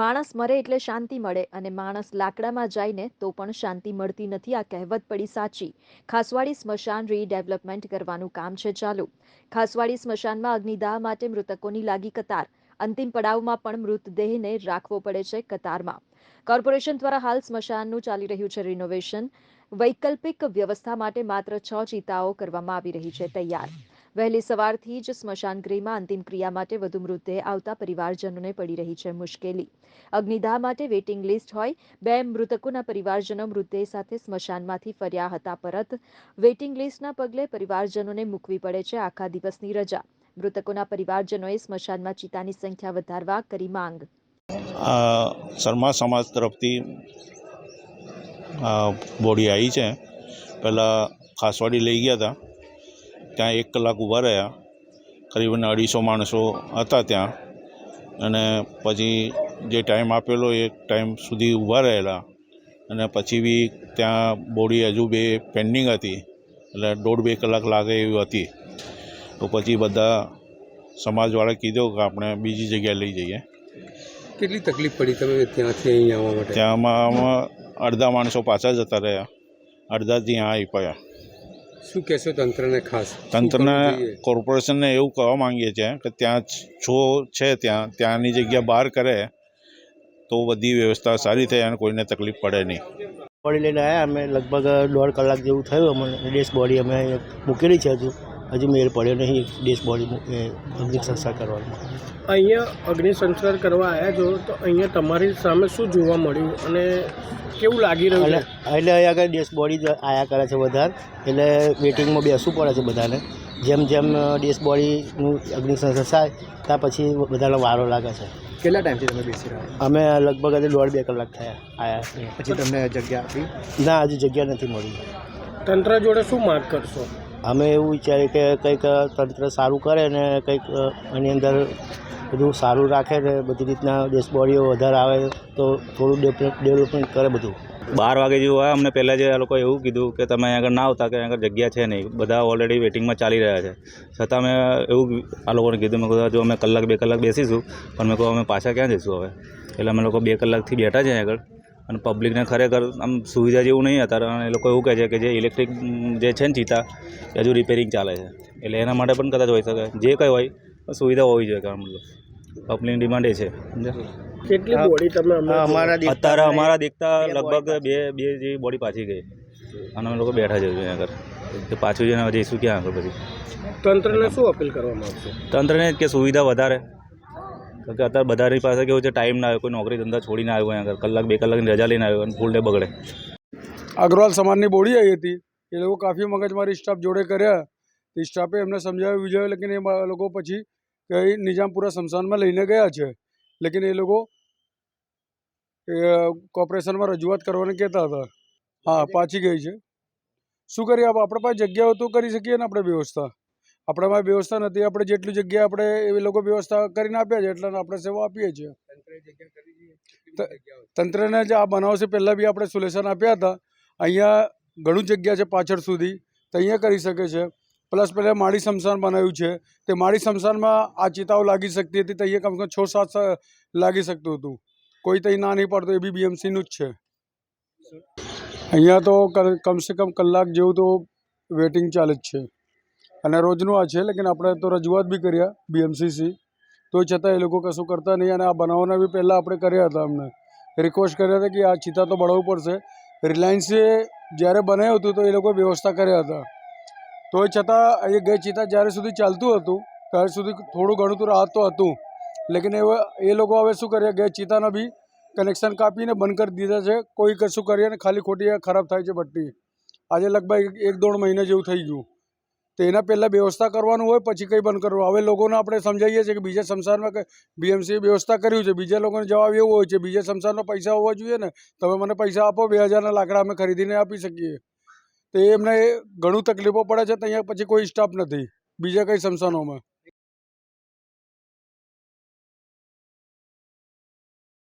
માણસ મરે એટલે શાંતિ મળે અને માણસ લાકડામાં જઈને તો પણ શાંતિ મળતી નથી, આ કહેવત પડી સાચી. ખાસવાડી સ્મશાન રીડેવલપમેન્ટ કરવાનું કામ છે ચાલુ. ખાસવાડી સ્મશાનમાં અગ્નિદાહ માટે મૃતકોની લાગી કતાર. અંતિમ પડાવમાં પણ મૃતદેહને રાખવો પડે છે કતારમાં. કોર્પોરેશન દ્વારા હાલ સ્મશાનનું ચાલી રહ્યું છે રિનોવેશન વૈકલ્પિક વ્યવસ્થા માટે માત્ર છ ચિતાઓ કરવામાં આવી રહી છે તૈયાર. વહેલી સવારથી જ સ્મશાન ગૃહમાં અંતિમ ક્રિયા માટે વધુ મૃતદેહ આવતા પરિવારજનોને પડી રહી છે મુશ્કેલી. અગ્નિદાહ માટે વેઇટિંગ લિસ્ટ હોય. બે મૃતકોના પરિવારજનો મૃતદેહ સાથે સ્મશાનમાંથી ફર્યા હતા. પરત વેઇટિંગ લિસ્ટના પગલે પરિવારજનોને મૂકવી પડે છે આખા દિવસની રજા. મૃતકોના પરિવારજનોએ સ્મશાનમાં ચિતાની સંખ્યા વધારવા કરી માંગ. શર્મા સમાજ તરફથી બોડી આવી છે. પહેલાં ખાસવાડી લઈ ગયા હતા. ત્યાં એક કલાક ઊભા રહ્યા. કરીબન અઢીસો માણસો હતા ત્યાં. અને પછી જે ટાઈમ આપેલો એ ટાઈમ સુધી ઊભા રહેલા. અને પછી બી ત્યાં બોડી હજુ બે પેન્ડિંગ હતી. એટલે દોઢ બે કલાક લાગે એવી હતી. તો પછી બધા સમાજવાળા કીધું કે આપણે બીજી જગ્યાએ લઈ જઈએ. કેટલી તકલીફ પડી તમે ત્યાંથી અહીં આવવા માટે? ત્યાંમાં અડધા માણસો પાછા જતા રહ્યા. અડધા ત્યાં આવી પાયા શું કહેશો તંત્રને ખાસ? તંત્રને? કોર્પોરેશનને એવું કહેવા માંગીએ છીએ કે ત્યાં છો છે ત્યાં ત્યાંની જગ્યા બહાર કરે તો બધી વ્યવસ્થા સારી થાય અને કોઈને તકલીફ પડે નહીં. બોડી લઈને આવ્યા અમે લગભગ દોઢ કલાક જેવું થયું અમને ડેસ બોડી અમે મૂકેલી છે હજુ. હજુ મેળ પડ્યો નહીં ડેસ બોડી અગ્નિ સંસ્કાર કરવાનો. અહીંયા અગ્નિ સંસ્કાર કરવા આવ્યા છો તો અહીંયા તમારી સામે શું જોવા મળ્યું? અને કેવું લાગી રહ્યું એટલે છે? એટલે અહીંયા આગળ ડેસ બોડી આયા કરે છે વધારે એટલે વેટિંગમાં બેસવું પડે છે બધાને. જેમ જેમ ડેસ બોડીનું અગ્નિ થાય ત્યાં પછી બધાનો વારો લાગે છે. કેટલા ટાઈમથી તમે બેસી રહ્યા અમે લગભગ આજે દોઢ બે કલાક થયા આયા. પછી તમને જગ્યા આપી? ના હજી જગ્યા નથી મળી. તંત્ર જોડે શું માગ કરશો? અમે એવું વિચારીએ કે કંઈક તંત્ર સારું કરે ને કંઈક એની અંદર બધું સારું રાખે ને બધી રીતના દેશબોડીઓ વધારે આવે તો થોડું ડેવલપમેન્ટ કરે બધું. બાર વાગે જેવું આવે અમને પહેલાં જે આ લોકોએ એવું કીધું કે તમે અહીંયા આગળ ના આવતા કે અહીંયા આગળ જગ્યા છે નહીં. બધા ઓલરેડી વેટિંગમાં ચાલી રહ્યા છે. છતાં મેં એવું આ લોકોને કીધું, મેં કહ્યું જો અમે કલાક, બે કલાક બેસીશું, પણ મેં કહું અમે પાછા ક્યાં જઈશું હવે? એટલે અમે લોકો બે કલાકથી બેઠા છે આગળ. અને પબ્લિકને ખરેખર આમ સુવિધા જેવું નહીં અત્યારે. અને એ લોકો એવું કહે છે કે જે ઇલેક્ટ્રિક જે છે ને ચિતા એ હજુ રિપેરિંગ ચાલે છે. એટલે એના માટે પણ કદાચ હોઈ શકે. જે કંઈ હોય સુવિધા હોવી જોઈએ કારણ મતલબ. પબ્લિક ડિમાન્ડ એ છે. કેટલી બોડી તમે અમારા અત્યારે અમારા દેખતા લગભગ બે બે જેવી બોડી પાછી ગઈ. અને અમે લોકો બેઠા જઈએ આગળ. કે પાછું જઈને હવે જઈશું ક્યાં આગળ પછી? તંત્રને શું અપીલ કરવામાં આવશે? તંત્રને કે સુવિધા વધારે. કારણ કે અત્યારે બધાની પાસે કેવું છે ટાઈમ ના આવે કોઈ નોકરી ધંધા છોડીને આવ્યો અહીંયા કલાક, બે કલાકની રજા લઈને આવ્યો અને ફૂલ ડે બગડે. અગ્રવાલ સમાજની બોડી આવી હતી. એ લોકો કાફી મગજમારી સ્ટાફ જોડે કર્યા. તે સ્ટાફે એમને સમજાવ્યું વિજય લેકિન એ લોકો પછી કઈ નિજામપુરા સ્મશાનમાં લઈને ગયા છે. લેકિન એ લોકો કોર્પોરેશનમાં રજૂઆત કરવાની કહેતા હતા. હા, પાછી ગઈ છે. શું કરીએ આપ- આપણા પાસે જગ્યા હોય તો કરી શકીએ ને આપણે વ્યવસ્થા? આપણામાં વ્યવસ્થા નથી. આપણે જેટલી જગ્યા આપણે એ લોકો વ્યવસ્થા કરીને આપ્યા છે એટલે આપણે સેવા આપીએ છીએ. તંત્રને જે આ બનાવશે પહેલાં બી આપણે સોલ્યુશન આપ્યા હતા. અહીંયા ઘણું જગ્યા છે પાછળ સુધી. તો અહીંયા કરી શકે છે. પ્લસ પહેલાં માળી સ્મશાન બનાવ્યું છે. તે માળી શમશાનમાં આ ચિતાઓ લાગી શકતી હતી તો અહીંયા કમસે કમ છ સાત લાગી શકતું હતું. કોઈ ત્યાં ના નહીં પડતું એ બી બીએમસીનું જ છે. અહીંયા તો કમસે કમ કલાક જેવું તો વેટિંગ ચાલે જ છે. અને રોજનું આ છે, લેકિન આપણે તો રજૂઆત બી કર્યા બીએમસીસી તો છતાં એ લોકો કશું કરતા નહીં અને આ બનાવવાના બી પહેલાં આપણે કર્યા હતા અમને. રિક્વેસ્ટ કર્યા હતા કે આ ચિતા તો બનાવવું પડશે. રિલાયન્સે જ્યારે બનાવ્યું હતું તો એ લોકોએ વ્યવસ્થા કર્યા હતા. તો છતાં એ ગઈ ચિતા જ્યારે સુધી ચાલતું હતું, ત્યારે સુધી થોડું ઘણું તો રાહત તો હતું. લેકિન એ એ લોકો હવે શું કર્યા ગઈ ચિતાના બી કનેક્શન કાપીને બંધ કરી દીધા છે. કોઈ કશું કરીએ ને ખાલી ખોટી ખરાબ થાય છે ભટ્ટી આજે લગભગ એક દોઢ મહિના જેવું થઈ ગયું. તો એના પહેલાં વ્યવસ્થા કરવાનું હોય, પછી કંઈ બંધ કરવું. હવે લોકોને આપણે સમજાવીએ છીએ કે બીજા સંસારમાં બીએમસીએ વ્યવસ્થા કર્યું છે. બીજા લોકોને જવાબ એવો હોય છે, બીજા સંસારમાં પૈસા હોવા જોઈએ ને, તમે મને પૈસા આપો, બે હજારના લાકડા અમે ખરીદીને આપી શકીએ. તો એમને ઘણું તકલીફો પડે છે, તો અહીંયા પછી કોઈ સ્ટાફ નથી. બીજા કંઈ સંસ્થાનોમાં